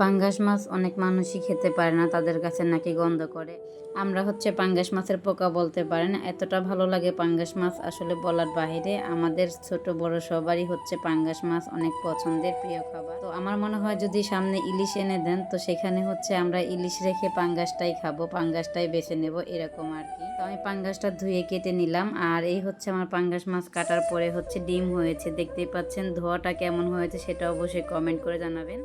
পাঙ্গাস মাছ অনেক মানুষই খেতে পারে না, তাদের কাছে নাকি গন্ধ করে। আমরা হচ্ছে পাঙ্গাস মাছের পোকা বলতে পারেন এতটা ভালো লাগে পাঙ্গাস মাছ আসলে বলার বাইরে। আমাদের ছোট বড় সবারই হচ্ছে পাঙ্গাস মাছ অনেক পছন্দের প্রিয় খাবার। তো আমার মনে হয় যদি সামনে ইলিশ এনে দেন, তো সেখানে হচ্ছে আমরা ইলিশ রেখে পাঙ্গাসটাই খাব, পাঙ্গাসটাই বেছে নেব, এরকম আর কি। তো আমি পাঙ্গাসটা ধুয়ে কেটে নিলাম, আর এই হচ্ছে আমার পাঙ্গাস মাছ কাটার পরে হচ্ছে ডিম হয়েছে, দেখতেই পাচ্ছেন ধোয়াটা কেমন হয়েছে সেটা অবশ্যই কমেন্ট করে জানাবেন।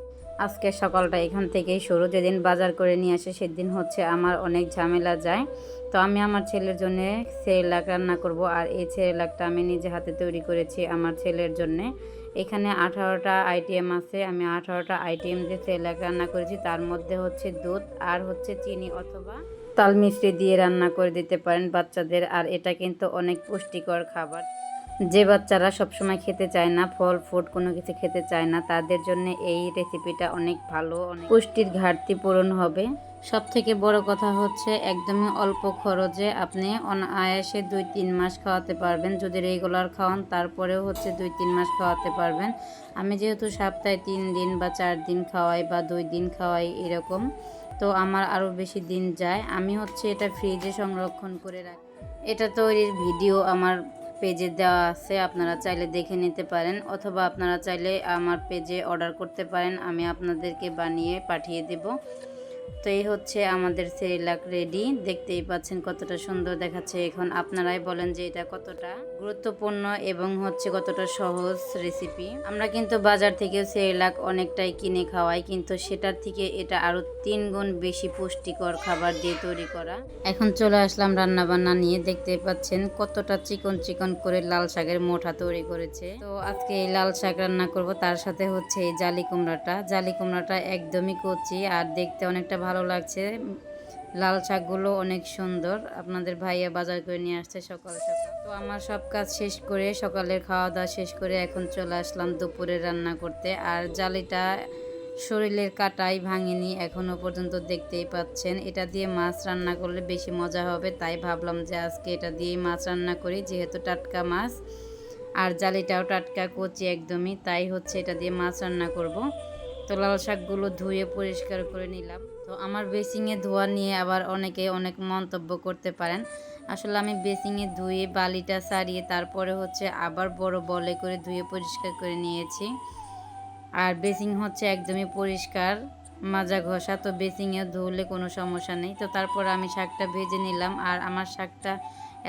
আজকে সকালটা এখান থেকেই শুরু। যেদিন বাজার করে নিয়ে আসে, সেদিন হচ্ছে আমার অনেক ঝামেলা যায়। তো আমি আমার ছেলের জন্য সেরেলাক রান্না করব আর এই সেরেলাকটা আমি নিজে হাতে তৈরি করেছি আমার ছেলের জন্য। এখানে আঠারোটা আইটেম আছে, আমি আঠারোটা আইটেম যে সেরেলাক রান্না করেছি তার মধ্যে হচ্ছে দুধ আর হচ্ছে চিনি অথবা তাল মিষ্টি দিয়ে রান্না করে দিতে পারেন বাচ্চাদের। আর এটা কিন্তু অনেক পুষ্টিকর খাবার। যে বাচ্চারা সবসময় খেতে চায় না, ফল ফুড কোনো কিছু খেতে চায় না, তাদের জন্য এই রেসিপিটা অনেক ভালো, অনেক পুষ্টির ঘাটতি পূরণ হবে। সব থেকে বড় কথা হচ্ছে একদমই অল্প খরচে আপনি অনায়াসে দুই তিন মাস খাওয়াতে পারবেন। যদি রেগুলার খাওয়ান, তারপরেও হচ্ছে দুই তিন মাস খাওয়াতে পারবেন। আমি যেহেতু সপ্তাহে তিন দিন বা চার দিন খাওয়াই বা দুই দিন খাওয়াই এরকম, তো আমার আরও বেশি দিন যায়। আমি হচ্ছে এটা ফ্রিজে সংরক্ষণ করে রাখি। এটা তৈরির ভিডিও আমার পেজে দেওয়া আছে, আপনারা চাইলে দেখে নিতে পারেন অথবা আপনারা চাইলে আমার পেজে অর্ডার করতে পারেন, আমি আপনাদেরকে বানিয়ে পাঠিয়ে দেব। তো এই হচ্ছে আমাদের সেরিলাক রেডি দেখতেই পাচ্ছেন কতটা সুন্দর দেখাচ্ছে। এখন আপনারাই বলেন যে এটা কতটা গুরুত্বপূর্ণ এবং হচ্ছে কতটা সহজ রেসিপি আমরা কিন্তু বাজার থেকে সেরিলাক অনেকটাই কিনে খাওয়াই, কিন্তু সেটার থেকে এটা আরও তিন গুণ বেশি পুষ্টিকর খাবার দিয়ে তৈরি করা। এখন চলে আসলাম রান্না বান্না নিয়ে। দেখতে পাচ্ছেন কতটা চিকন চিকন করে লাল শাকের মোঠা তৈরি করেছে। তো আজকে এই লাল শাক রান্না করব, তার সাথে হচ্ছে এই জালি কুমড়াটা। জালি কুমড়াটা একদমই কচি আর দেখতে অনেকটা ভালো লাগছে। লাল শাকগুলো অনেক সুন্দর। আপনাদের ভাইয়া বাজার করে নিয়ে আসছে সকাল সকাল। তো আমার সব কাজ শেষ করে সকালের খাওয়া দাওয়া শেষ করে এখন চলে আসলাম দুপুরে রান্না করতে। আর জালিটা শরীরের কাটাই ভাঙেনি এখনও পর্যন্ত দেখতেই পাচ্ছেন। এটা দিয়ে মাছ রান্না করলে বেশি মজা হবে, তাই ভাবলাম যে আজকে এটা দিয়েই মাছ রান্না করি, যেহেতু টাটকা মাছ। আর জালিটাও টাটকা কচি একদমই, তাই হচ্ছে এটা দিয়ে মাছ রান্না করব। তো লাল শাকগুলো ধুয়ে পরিষ্কার করে নিলাম। তো আমার বেসিংয়ে ধোয়া নিয়ে আবার অনেকে অনেক মন্তব্য করতে পারেন। আসলে আমি বেসিংয়ে ধুয়ে বালিটা সারিয়ে তারপরে হচ্ছে আবার বড় বলে করে ধুয়ে পরিষ্কার করে নিয়েছি। আর বেসিং হচ্ছে একদমই পরিষ্কার, মাজা ঘষা, তো বেসিংয়ে ধুলে কোনো সমস্যা নেই। তো তারপর আমি শাকটা ভেজে নিলাম আর আমার শাকটা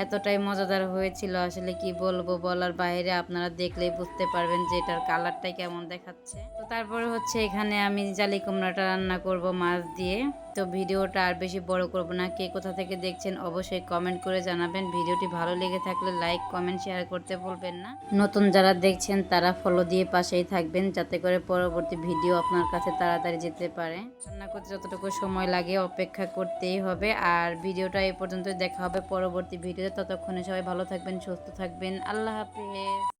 এতটাই মজাদার হয়েছিল। আসলে কি বলব বলার বাইরে আপনারা দেখলেই বুঝতে পারবেন যে এটার কালারটাই কেমন দেখাচ্ছে। তো তারপরে হচ্ছে এখানে আমি জালি কুমড়াটা রান্না করব মাছ দিয়ে। তো ভিডিওটা আর বেশি বড় করব না। কে কোথা থেকে দেখছেন অবশ্যই কমেন্ট করে জানাবেন। ভিডিওটি ভালো লেগে থাকলে লাইক কমেন্ট শেয়ার করতে বলবেন না। নতুন যারা দেখছেন তারা ফলো দিয়ে পাশেই থাকবেন যাতে করে পরবর্তী ভিডিও আপনার কাছে তাড়াতাড়ি যেতে পারে। রান্না করতে যতটুকু সময় লাগে অপেক্ষা করতেই হবে। আর ভিডিওটা এই পর্যন্ত দেখা হবে পরবর্তী ভিডিওতে ততক্ষণে সবাই ভালো থাকবেন সুস্থ থাকবেন। আল্লাহ হাফিজ।